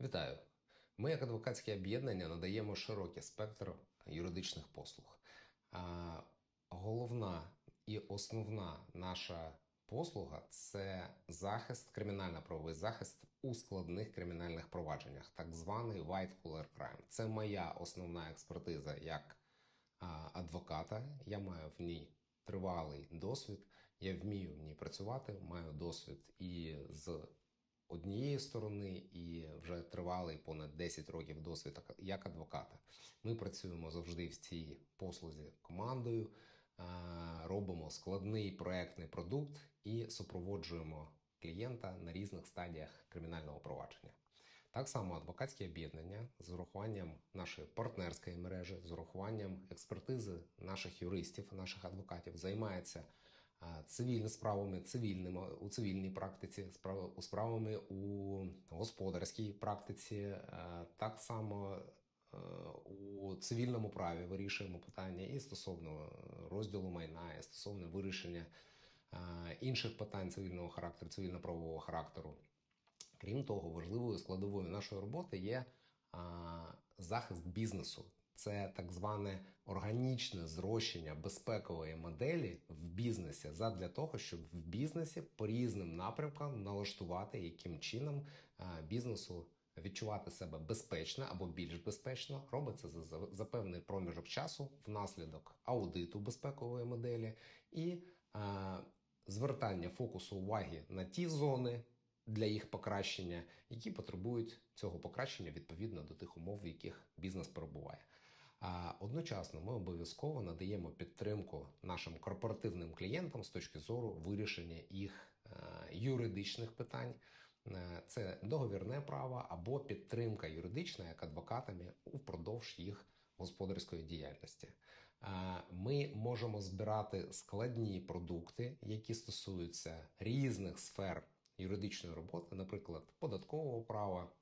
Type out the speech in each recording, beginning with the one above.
Вітаю! Ми, як адвокатське об'єднання, надаємо широкий спектр юридичних послуг. А, Головна і основна наша послуга це захист, кримінально-правовий захист у складних кримінальних провадженнях, так званий white collar crime. Це моя основна експертиза як адвоката. Я маю в ній тривалий досвід. Я вмію в ній працювати, маю досвід і з однієї сторони, і вже тривалий понад 10 років досвід як адвоката. Ми працюємо завжди в цій послузі командою, робимо складний проектний продукт і супроводжуємо клієнта на різних стадіях кримінального провадження. Так само адвокатське об'єднання з урахуванням нашої партнерської мережі, з урахуванням експертизи наших юристів, наших адвокатів займається цивільними справами, цивільними у цивільній практиці, справ, у справами у господарській практиці. Так само е, у цивільному праві вирішуємо питання і стосовно розділу майна, і стосовно вирішення інших питань цивільного характеру, цивільно-правового характеру. Крім того, важливою складовою нашої роботи є захист бізнесу. Це так зване органічне зрощення безпекової моделі в бізнесі задля того, щоб в бізнесі по різним напрямкам налаштувати, яким чином бізнесу відчувати себе безпечно або більш безпечно. Робиться за, за, за певний проміжок часу внаслідок аудиту безпекової моделі і а, звертання фокусу уваги на ті зони для їх покращення, які потребують цього покращення відповідно до тих умов, в яких бізнес перебуває. А одночасно ми обов'язково надаємо підтримку нашим корпоративним клієнтам з точки зору вирішення їх е, юридичних питань. Е, Це договірне право або підтримка юридична як адвокатами упродовж їх господарської діяльності. Е, Ми можемо збирати складні продукти, які стосуються різних сфер юридичної роботи, наприклад, податкового права,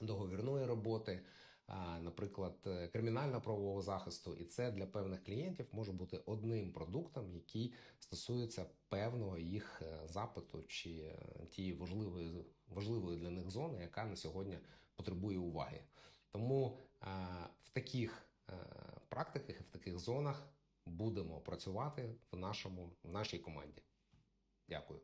договірної роботи, наприклад, кримінально-правового захисту, і це для певних клієнтів може бути одним продуктом, який стосується певного їх е, запиту чи е, тієї важливої важливої для них зони, яка на сьогодні потребує уваги. Тому в таких е, практиках і в таких зонах будемо працювати в нашому в нашій команді. Дякую.